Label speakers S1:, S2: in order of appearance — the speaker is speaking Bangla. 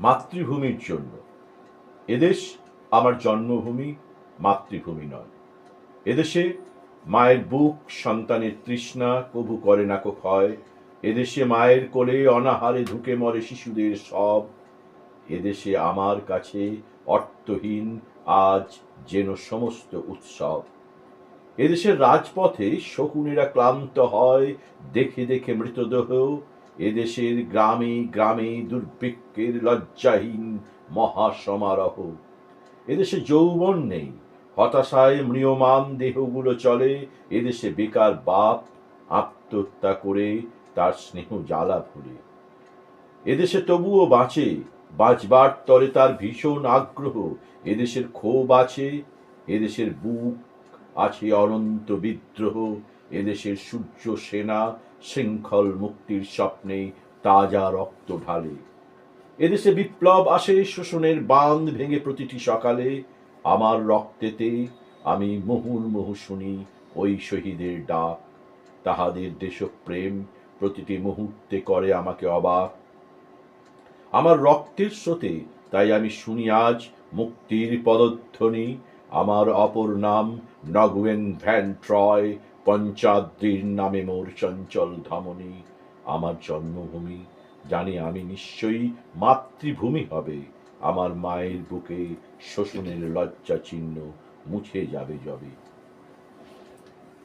S1: মাতৃভূমির জন্য। এদেশ আমার জন্মভূমি, মাতৃভূমি নয়। এদেশে মায়ের বুক সন্তানের তৃষ্ণা কবু করে না ক্ষয় এদেশে মায়ের কোলে অনাহারে ঢুকে মরে শিশুদের সব। এদেশে আমার কাছে অর্থহীন আজ যেন সমস্ত উৎসব। এদেশের রাজপথে শকুনেরা ক্লান্ত হয়, দেখে দেখে মৃতদেহ এদেশের গ্রামে গ্রামে দুর্ভিক্ষের লজ্জাহীন মহাসমারোহ। এদেশে যৌবন নেই, হতাশায় ম্রিয়মান দেহগুলো চলে এদেশে বেকার বাপ আত্মহত্যা করে, তার স্নেহ জ্বালা ভুলে এদেশে তবুও বাঁচে, বাঁচবার তরে তার ভীষণ আগ্রহ। এদেশের ক্ষোভ আছে এদেশের বুক আছে অনন্ত বিদ্রোহ। এদেশের সূর্য সেনা শৃঙ্খল মুক্তির স্বপ্নে তাজা রক্ত ঢালে। এদেশে বিপ্লব আসে শোষণের বাঁধ ভেঙে প্রতিটি সকালে। আমার রক্তেতে আমি মুহুর্মুহু শুনি ওই শহীদের ডাক। তাহাদের দেশপ্রেম প্রতিটি মুহূর্তে করে আমাকে অবাক। আমার রক্তের স্রোতে তাই আমি শুনি আজ মুক্তির পদধ্বনি। আমার অপর নাম নগুয়েন ভ্যান ট্রয় পঞ্চাদ্রির নামে মোর চঞ্চল ধমনী, আমার জন্মভূমি। জানি আমি নিশ্চয়ই মাতৃভূমি হবে। আমার মায়ের বুকে শোষণের লজ্জা চিহ্ন মুছে যাবে যবে।